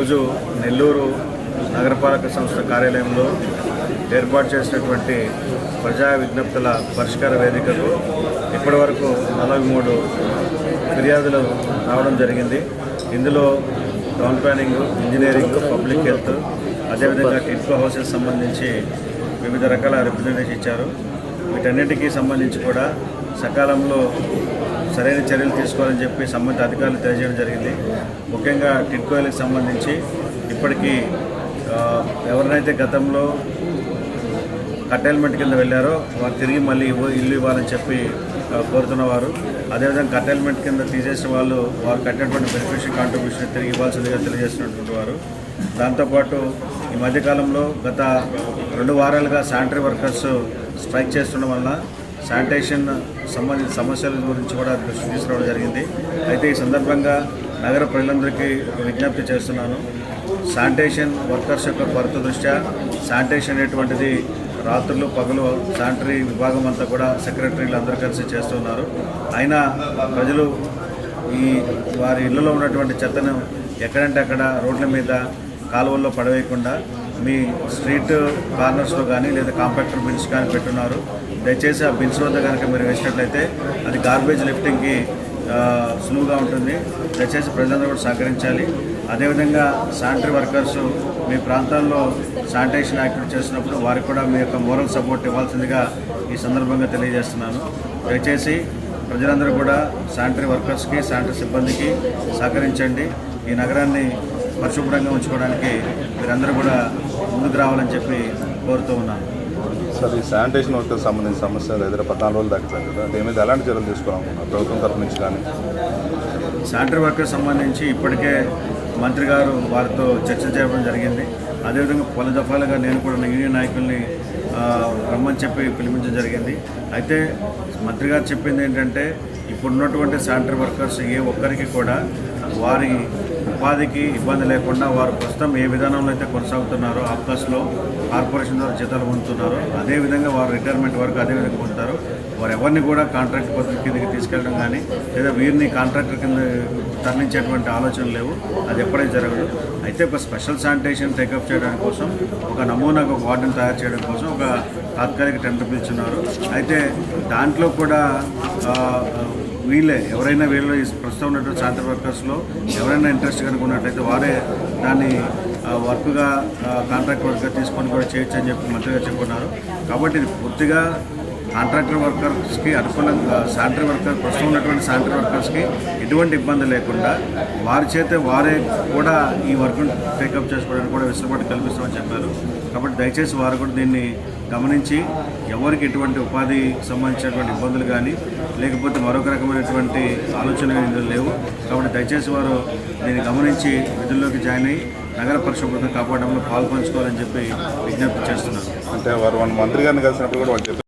ఈరోజు నెల్లూరు నగరపాలక సంస్థ కార్యాలయంలో ఏర్పాటు చేసినటువంటి ప్రజా విజ్ఞప్తుల పరిష్కార వేదికకు ఇప్పటివరకు నలభై మూడు ఫిర్యాదులు రావడం జరిగింది. ఇందులో town planning engineering public health అదేవిధంగా టిట్కో హౌసెస్ సంబంధించి వివిధ రకాల రిప్రజెంటేషన్ ఇచ్చారు. వీటన్నిటికీ సంబంధించి కూడా సకాలంలో సరైన చర్యలు తీసుకోవాలని చెప్పి సంబంధిత అధికారులు తెలియజేయడం జరిగింది. ముఖ్యంగా టిట్కోయిలకు సంబంధించి ఇప్పటికీ ఎవరినైతే గతంలో కట్టైల్మెంట్ కింద వెళ్ళారో వారు తిరిగి మళ్ళీ ఇల్లు ఇవ్వాలని చెప్పి కోరుతున్నవారు అదేవిధంగా కట్టైల్మెంట్ కింద తీసేసిన వాళ్ళు వారు కట్టినటువంటి బెనిఫిషియల్ కాంట్రిబ్యూషన్ తిరిగి ఇవ్వాల్సిందిగా తెలియజేస్తున్నటువంటి వారు. దాంతోపాటు ఈ మధ్యకాలంలో గత రెండు వారాలుగా శానిటరీ వర్కర్స్ స్ట్రైక్ చేస్తుండడం వల్ల శానిటేషన్ సంబంధించిన సమస్యల గురించి కూడా దృష్టి తీసుకురావడం జరిగింది. అయితే ఈ సందర్భంగా నగర ప్రజలందరికీ విజ్ఞప్తి చేస్తున్నాను. శానిటేషన్ వర్కర్స్ యొక్క కొరత దృష్ట్యా శానిటేషన్ అనేటువంటిది రాత్రులు పగలు శానిటరీ విభాగం అంతా కూడా సెక్రటరీలు అందరూ కలిసి చేస్తున్నారు. అయినా ప్రజలు ఈ వారి ఇళ్ళలో ఉన్నటువంటి చెత్తను ఎక్కడంటే అక్కడ రోడ్ల మీద కాలువల్లో పడవేయకుండా మీ స్ట్రీట్ కార్నర్స్లో కానీ లేదా కాంపాక్టర్ బిన్స్ కానీ పెట్టున్నారు. దయచేసి ఆ బిన్స్ వద్ద కనుక మీరు వేసినట్లయితే అది గార్బేజ్ లిఫ్టింగ్కి సులువుగా ఉంటుంది. దయచేసి ప్రజలందరూ కూడా సహకరించాలి. అదేవిధంగా శానిటరీ వర్కర్స్ మీ ప్రాంతాల్లో శానిటేషన్ యాక్టివిటీ చేసినప్పుడు వారికి కూడా మీ యొక్క మోరల్ సపోర్ట్ ఇవ్వాల్సిందిగా ఈ సందర్భంగా తెలియజేస్తున్నాను. దయచేసి ప్రజలందరూ కూడా శానిటరీ వర్కర్స్కి శానిటరీ సిబ్బందికి సహకరించండి. ఈ నగరాన్ని పరిశుభ్రంగా ఉంచుకోవడానికి మీరందరూ కూడా ముందుకు రావాలని చెప్పి కోరుతూ ఉన్నాను. సార్ ఈ శానిటేషన్ వర్కర్స్ సంబంధించిన సమస్య దగ్గర పద్నాలుగు రోజులు దాకా కదా దీని మీద ఎలాంటి చర్యలు తీసుకోవాలనుకున్నారు? ప్రభుత్వం తరఫు నుంచి కానీ? శానిటరీ వర్కర్ సంబంధించి ఇప్పటికే మంత్రి గారు వారితో చర్చ చేయడం జరిగింది. అదేవిధంగా పలు దఫాలుగా నేను కూడా యూనియన్ నాయకుల్ని రమ్మని చెప్పి పిలిపించడం జరిగింది. అయితే మంత్రి గారు చెప్పింది ఏంటంటే ఇప్పుడున్నటువంటి శానిటరీ వర్కర్స్ ఏ ఒక్కరికి కూడా వారి ఉపాధికి ఇబ్బంది లేకుండా వారు ప్రస్తుతం ఏ విధానంలో అయితే కొనసాగుతున్నారో ఆఫ్కాస్లో కార్పొరేషన్ ద్వారా జీతాలు పొందుతున్నారో. అదేవిధంగా వారు రిటైర్మెంట్ వరకు అదేవిధంగా పొందుతారు. వారు ఎవరిని కూడా కాంట్రాక్ట్ పద్ధతి కిందకి తీసుకెళ్ళడం కానీ లేదా వీరిని కాంట్రాక్టర్ కింద తరలించేటువంటి ఆలోచన లేవు. అది ఎప్పుడైతే జరగదు. అయితే ఒక స్పెషల్ శానిటేషన్ టేకప్ చేయడానికి కోసం ఒక నమూనాకు ఒక వార్డును తయారు చేయడం కోసం ఒక తాత్కాలిక టెండర్ పిలుచున్నారు. అయితే దాంట్లో కూడా వీళ్ళే ఎవరైనా వీళ్ళు ప్రస్తుతం ఉన్నటువంటి శాంతి వర్కర్స్లో ఎవరైనా ఇంట్రెస్ట్ కనుక ఉన్నట్లయితే వారే దాన్ని వర్క్గా కాంట్రాక్ట్ వర్క్గా తీసుకొని కూడా చేయొచ్చు అని చెప్పి మంత్రిగా చెప్పుకున్నారు. కాబట్టి ఇది పూర్తిగా కాంట్రాక్టర్ వర్కర్స్కి అనుకూలంగా శానిటరీ వర్కర్ ప్రస్తుతం ఉన్నటువంటి శానిటరీ వర్కర్స్కి ఎటువంటి ఇబ్బంది లేకుండా వారి చేతే వారే కూడా ఈ వర్క్ను టేకప్ చేసుకోవడానికి కూడా వెసులుబాటు కల్పిస్తామని చెప్పారు. కాబట్టి దయచేసి వారు కూడా దీన్ని గమనించి ఎవరికి ఎటువంటి ఉపాధి సంబంధించినటువంటి ఇబ్బందులు కానీ లేకపోతే మరొక రకమైనటువంటి ఆలోచన ఇందులో లేవు. కాబట్టి దయచేసి వారు దీన్ని గమనించి విధుల్లోకి జాయిన్ అయ్యి నగర పరిశుభ్రత కాపాడడంలో పాల్పంచుకోవాలని చెప్పి విజ్ఞప్తి చేస్తున్నారు అంటే వారు మన మంత్రి గారిని కలిసినప్పుడు కూడా